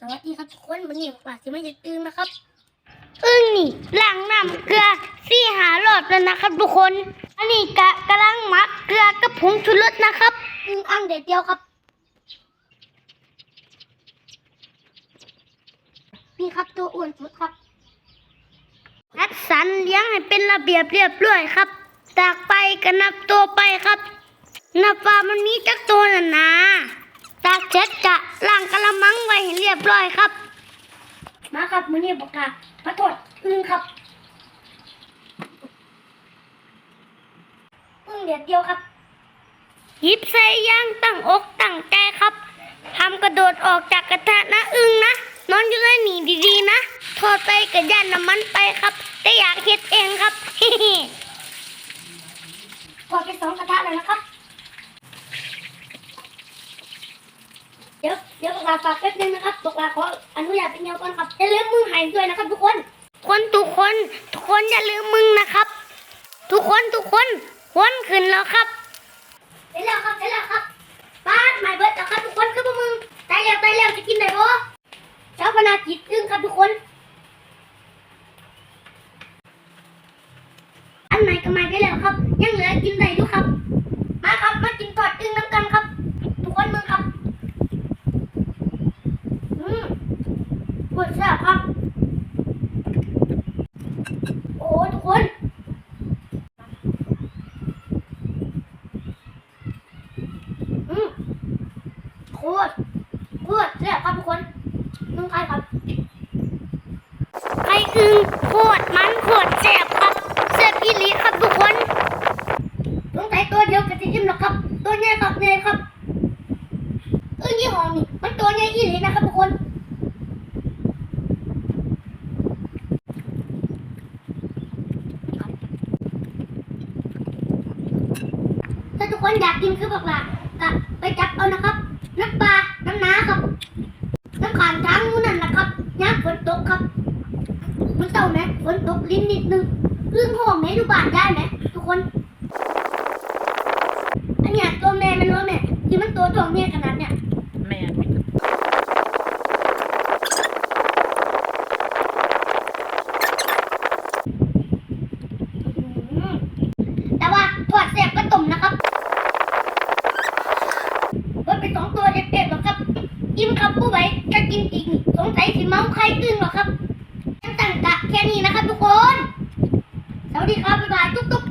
สวัสดีครับทุกคนวันนี้ปากจะไม่จะตื่นนะครับอึ้งนี่ล้างน้ำเกลือสี่หาหลอดแล้วนะครับ ทุกคน อันนี้กะกำลังหมักเกลือกับผงชูรสนะครับอึ้งอ่างเด็ดเดียวครับ นี่ครับตัวอ้วนสุดครับคัดสรรเลี้ยงให้เป็นระเบียบเรียบร้อยครับตากไปก็นับตัวไปครับนับว่ามันมีจักตัวน่ะนะตากเช็ดกะล้างกะละมังไว้ให้เรี ยบร้อยครับ มาครับมือนี้บอกกาพระโทษอึ้งครับอึ้งเด็ดเดียวครับหยิบใส่ย่างตั้งอกตั้งใจครับทำกระโดดออกจากกระทะนะอึ้งนะนอนอยู่ในหนีดีๆนะทอดไปกระย่านน้ำมันไปครับ แต่อยากเฮ็ดเองครับกดไปสองกระทะเลยนะครับ เดี๋ยวเดี๋ยวบอกลาฝากแป๊บนึงนะครับบอกลาขออนุญาตเป็นเดียวก่อนครับอย่าลืมมือหายด้วยนะครับ ทุกคน คนทุกคนทุกคนอย่าลืมมึงนะครับ ทุกคนทุกคนวันขึ้นแล้วครับเสร็จแล้วครับเสร็จแล้วครับป้าดหมายเบิร์ดแล้วครับทุกคนคือพวกมึงตายแล้วตายแล้วจะกินได้ปะเช้าพนาจิตอึ้งครับทุกคน อันไหนก็มาได้แล้วครับ ยังเหลือกินได้อยู่ครับ มาครับมากินทอดอึ้งน้ำกันครับ ทุกคนมึงครับ อืมปวดแซ่บครับ โอ้ทุกคน อืม โคตรโคตรแซ่บครับทุกคนมึงใครครับไข่อึงโคตรมันโคตรแซ่บครับแซ่บอีหลีครับทุกคนสงสัยตัวเดียวกับที่ยิ้มหรอกครับ ตัวใหญ่ครับเนี่ยครับเอ้ยยี่ห้อนี่มันตัวใหญ่อีหลีนะครับทุกคนถ้าทุกคนอยากกินคือบอกล่ะก็ไปจับเอานะครับ น้ำปลา น้ำน้าครับ น้ำขานทางนู้นนั่นนะครับย่ามฝนตกครับ มัน เต่าไหมฝนตกลิ้นนิดนึงเรื่องห้องไหนดูบ้านได้ไหมทุกคน อันเนี้ยตัวแม่มันรู้แม่ที่มันตัวตัวเมียขนาดเนี้ยแม่อืมแต่ว่าทอดแซ่บก็ต้มนะครับเบิดไปสองตัวเด็ดๆหรอกครับอิ่มครับผู้ใบจะกินอีกนี่สงสัยสิเมาใครตึงหรอกครับตั้งตั้งกะ แค่นี้นะครับทุกคน สวัสดีครับบ๊ายบายตุ๊กตุ๊ก